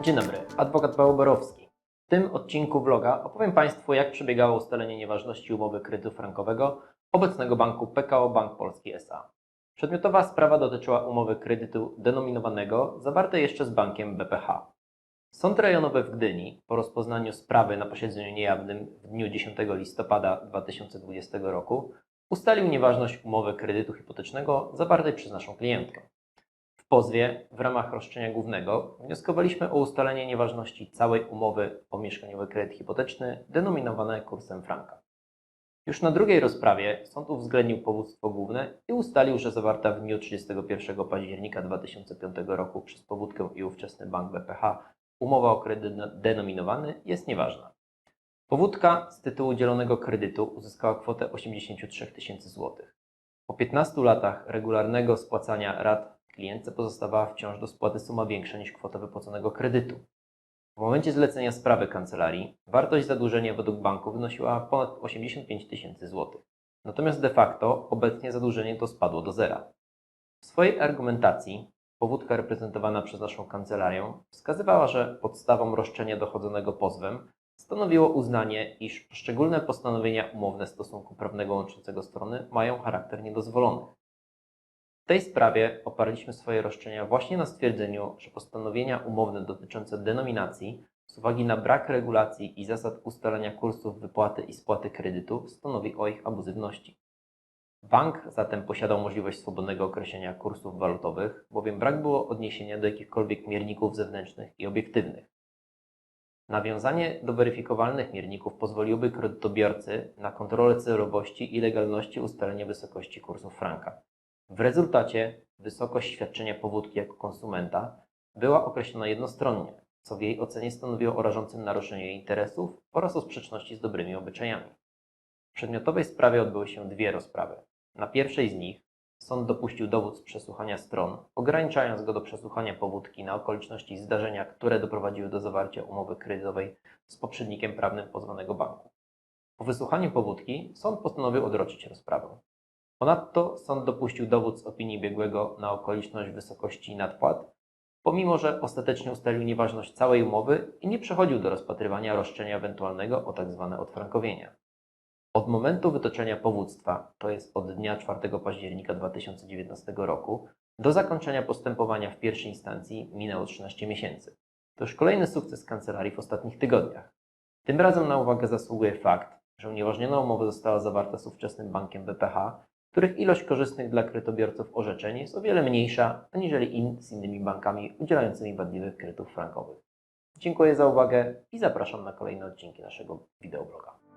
Dzień dobry, adwokat Paweł Borowski. W tym odcinku vloga opowiem Państwu, jak przebiegało ustalenie nieważności umowy kredytu frankowego obecnego banku PKO Bank Polski S.A. Przedmiotowa sprawa dotyczyła umowy kredytu denominowanego zawartej jeszcze z bankiem BPH. Sąd rejonowy w Gdyni po rozpoznaniu sprawy na posiedzeniu niejawnym w dniu 10 listopada 2020 roku ustalił nieważność umowy kredytu hipotecznego zawartej przez naszą klientkę. Pozwie w ramach roszczenia głównego wnioskowaliśmy o ustalenie nieważności całej umowy o mieszkaniowy kredyt hipoteczny denominowane kursem franka. Już na drugiej rozprawie sąd uwzględnił powództwo główne i ustalił, że zawarta w dniu 31 października 2005 roku przez powódkę i ówczesny bank BPH umowa o kredyt denominowany jest nieważna. Powódka z tytułu dzielonego kredytu uzyskała kwotę 83 tysięcy złotych. Po 15 latach regularnego spłacania rat klientce pozostawała wciąż do spłaty suma większa niż kwota wypłaconego kredytu. W momencie zlecenia sprawy kancelarii wartość zadłużenia według banku wynosiła ponad 85 tysięcy złotych. Natomiast de facto obecnie zadłużenie to spadło do zera. W swojej argumentacji powódka reprezentowana przez naszą kancelarię wskazywała, że podstawą roszczenia dochodzonego pozwem stanowiło uznanie, iż poszczególne postanowienia umowne stosunku prawnego łączącego strony mają charakter niedozwolony. W tej sprawie oparliśmy swoje roszczenia właśnie na stwierdzeniu, że postanowienia umowne dotyczące denominacji z uwagi na brak regulacji i zasad ustalania kursów wypłaty i spłaty kredytu stanowi o ich abuzywności. Bank zatem posiadał możliwość swobodnego określenia kursów walutowych, bowiem brak było odniesienia do jakichkolwiek mierników zewnętrznych i obiektywnych. Nawiązanie do weryfikowalnych mierników pozwoliłoby kredytobiorcy na kontrolę celowości i legalności ustalenia wysokości kursów franka. W rezultacie wysokość świadczenia powódki jako konsumenta była określona jednostronnie, co w jej ocenie stanowiło o rażącym naruszeniu jej interesów oraz o sprzeczności z dobrymi obyczajami. W przedmiotowej sprawie odbyły się dwie rozprawy. Na pierwszej z nich sąd dopuścił dowód z przesłuchania stron, ograniczając go do przesłuchania powódki na okoliczności zdarzenia, które doprowadziły do zawarcia umowy kredytowej z poprzednikiem prawnym pozwanego banku. Po wysłuchaniu powódki sąd postanowił odroczyć rozprawę. Ponadto sąd dopuścił dowód z opinii biegłego na okoliczność wysokości nadpłat, pomimo że ostatecznie ustalił nieważność całej umowy i nie przechodził do rozpatrywania roszczenia ewentualnego o tzw. odfrankowienia. Od momentu wytoczenia powództwa, to jest od dnia 4 października 2019 roku, do zakończenia postępowania w pierwszej instancji minęło 13 miesięcy. To już kolejny sukces kancelarii w ostatnich tygodniach. Tym razem na uwagę zasługuje fakt, że unieważniona umowa została zawarta z ówczesnym bankiem BPH, których ilość korzystnych dla kredytobiorców orzeczeń jest o wiele mniejsza aniżeli in, z innymi bankami udzielającymi wadliwych kredytów frankowych. Dziękuję za uwagę i zapraszam na kolejne odcinki naszego wideobloga.